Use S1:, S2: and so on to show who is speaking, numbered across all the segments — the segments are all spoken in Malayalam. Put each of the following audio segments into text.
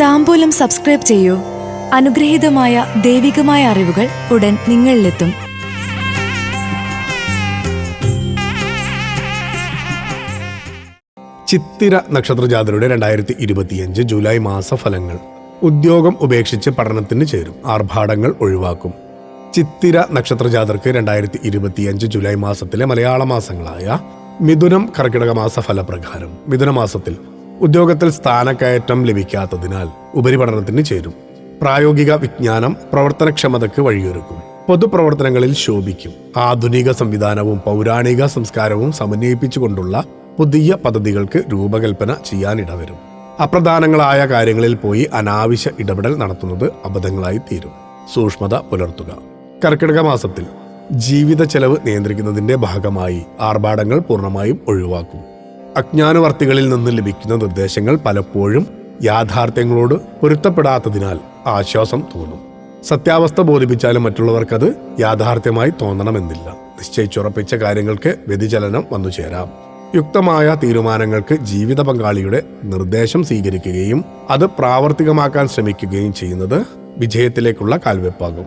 S1: താമ്പൂലം സബ്സ്ക്രൈബ് ചെയ്യൂ. അനുഗ്രഹീതമായ ദൈവികമായ അറിവുകൾ ഉടൻ നിങ്ങളിലെത്തും.
S2: ചിത്തിര നക്ഷത്രജാതരുടെ രണ്ടായിരത്തി ഇരുപത്തിയഞ്ച് ജൂലൈ മാസ ഫലങ്ങൾ ഉദ്യോഗം ഉപേക്ഷിച്ച് പഠനത്തിന് ചേരും. ആർഭാടങ്ങൾ ഒഴിവാക്കും. ചിത്തിര നക്ഷത്രജാതർക്ക് രണ്ടായിരത്തി ഇരുപത്തിയഞ്ച് ജൂലൈ മാസത്തിലെ മലയാള മാസങ്ങളായ മിഥുനം കർക്കിടക മാസ ഫലപ്രകാരം മിഥുന മാസത്തിൽ ഉദ്യോഗത്തിൽ സ്ഥാനക്കയറ്റം ലഭിക്കാത്തതിനാൽ ഉപരിപഠനത്തിന് ചേരും. പ്രായോഗിക വിജ്ഞാനം പ്രവർത്തനക്ഷമതയ്ക്ക് വഴിയൊരുക്കും. പൊതുപ്രവർത്തനങ്ങളിൽ ശോഭിക്കും. ആധുനിക സംവിധാനവും പൗരാണിക സംസ്കാരവും സമന്വയിപ്പിച്ചുകൊണ്ടുള്ള പുതിയ പദ്ധതികൾക്ക് രൂപകൽപ്പന ചെയ്യാനിടവരും. അപ്രധാനങ്ങളായ കാര്യങ്ങളിൽ പോയി അനാവശ്യ ഇടപെടൽ നടത്തുന്നത് അബദ്ധങ്ങളായി തീരും. സൂക്ഷ്മത പുലർത്തുക. കർക്കിടക മാസത്തിൽ ജീവിത ചെലവ് നിയന്ത്രിക്കുന്നതിന്റെ ഭാഗമായി ആർഭാടങ്ങൾ പൂർണമായും ഒഴിവാക്കും. അജ്ഞാനവർത്തികളിൽ നിന്ന് ലഭിക്കുന്ന നിർദ്ദേശങ്ങൾ പലപ്പോഴും യാഥാർത്ഥ്യങ്ങളോട് പൊരുത്തപ്പെടാത്തതിനാൽ ആശ്വാസം തോന്നും. സത്യാവസ്ഥ ബോധിപ്പിച്ചാലും മറ്റുള്ളവർക്കത് യാഥാർത്ഥ്യമായി തോന്നണമെന്നില്ല. നിശ്ചയിച്ചുറപ്പിച്ച കാര്യങ്ങൾക്ക് വ്യതിചലനം വന്നു ചേരാം. യുക്തമായ തീരുമാനങ്ങൾക്ക് ജീവിത പങ്കാളിയുടെ നിർദ്ദേശം സ്വീകരിക്കുകയും അത് പ്രാവർത്തികമാക്കാൻ ശ്രമിക്കുകയും ചെയ്യുന്നത് വിജയത്തിലേക്കുള്ള കാൽവെപ്പാകും.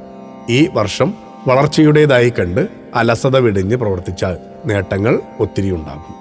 S2: ഈ വർഷം വളർച്ചയുടേതായി കണ്ട് അലസത വിടിഞ്ഞ് പ്രവർത്തിച്ചാൽ നേട്ടങ്ങൾ ഒത്തിരി ഉണ്ടാകും